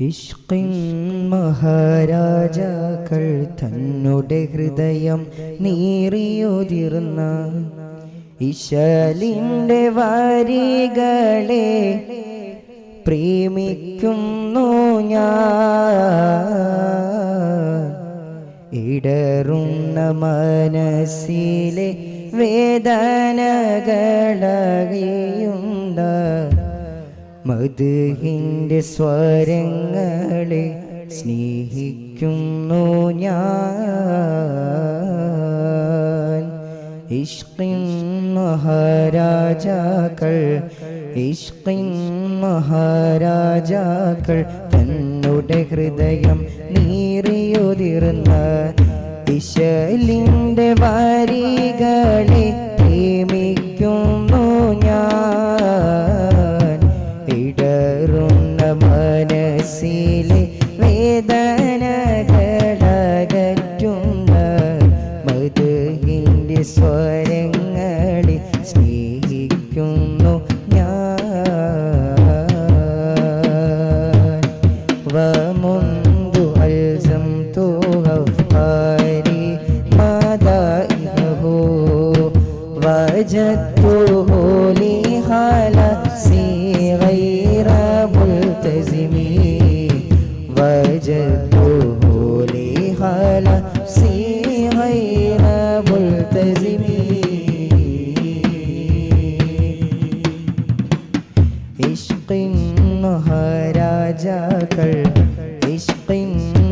ഇഷ്കിൻ മഹാരാജാക്കൾ തന്നുടെ ഹൃദയം നീറിയുതിർന്ന ഇശലിന്റെ വാരികളെ പ്രേമിക്കുന്നു ഞാൻ. ഇടറുന്ന മനസ്സിലെ വേദനകളറിയുണ്ട മധുഹിന്റെ സ്വരങ്ങളെ സ്നേഹിക്കുന്നു ഞാൻ. ഇഷ്കിൻ മഹാരാജാക്കൾ ഇഷ്കിൻ മഹാരാജാക്കൾ തന്നുടെ ഹൃദയം നീറിയുതിർന്ന ഇശലിന്റെ വാരികളെ وجدته لي خلاصي غير ملتزم وجدته لي خلاصي غير ملتزم ഇഷ്കിൻ മഹാരാജാക്കൾ ഇഷ്കിൻ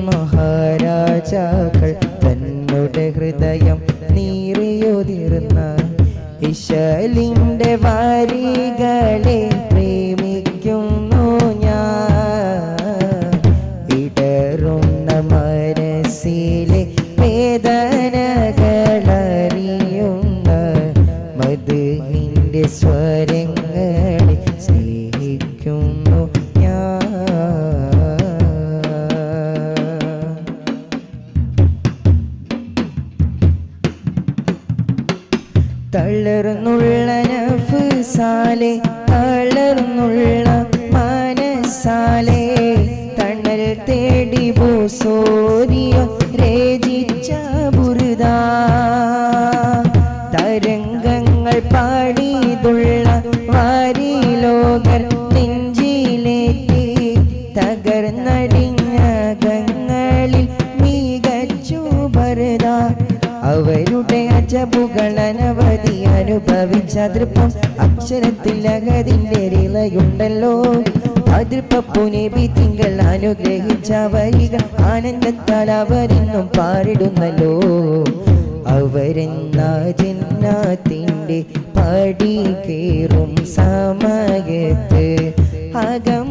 മഹാരാജാക്കൾ തന്നുടെ ഹൃദയം നീറിയൊതിർന്ന ഇശലിന്റെ വരികളെ പ്രേമിക്കുന്നു ഞാൻ. ഇടറുന്ന മനസ്സിലെ വേദനകളറിയുന്ന മധുവിന്റെ സ്വരങ്ങളെ തളർന്നുള്ള നഫ്സാലെ തളർന്നുള്ള മനസ്സാലെ. തണൽ തേടി പോസോരിയ രചിച്ച ബുരുദ തരംഗങ്ങൾ പാടിയതുള്ള വാരിലോകർ നെഞ്ചിലേറ്റി തകർന്നടിഞ്ഞ ഗങ്ങളിൽ മികച്ചു ഭരത അവരുടെ അജബുകൾ അനവധി അനുഭവിച്ച തൃപ്പം അക്ഷരത്തിൽ അകതിന്റെ റിളയുണ്ടല്ലോ അതിർപ്പുനബി തിങ്കൾ അനുഗ്രഹിച്ച വരികൾ ആനന്ദത്താൽ അവരെന്നും പാടിടുന്നല്ലോ. അവരെന്ന ജന്നാത്തിന്റെ പടി കയറും സമയത്ത് അകം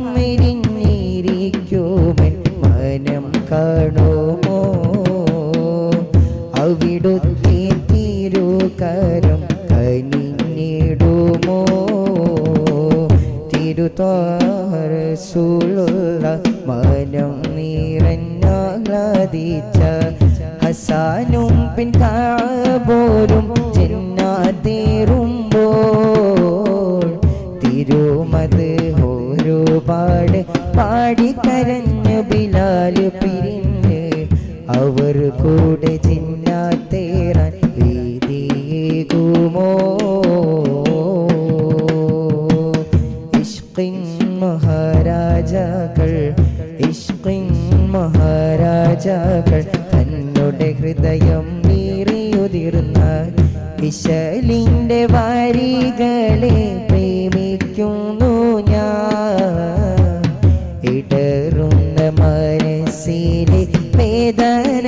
തിരുതാരസുള്ള മനം നിറഞ്ഞാഹ്ലാദിച്ച ഹസാനും പിൻ കാബോരും ചെന്നാതേറുമ്പോൾ തിരുമത് ഒരുപാട് പാടിക്കരഞ്ഞു ബിലാൽ പിരിഞ്ഞ് രാജാക്കൾ തന്നോടെ ഹൃദയം നീറിയുതിർന്ന വിശലിന്റെ വാരികളെ പ്രേമിക്കുന്നു ഞാൻ. ഇടറുന്ന മനസ്സിലെ വേദന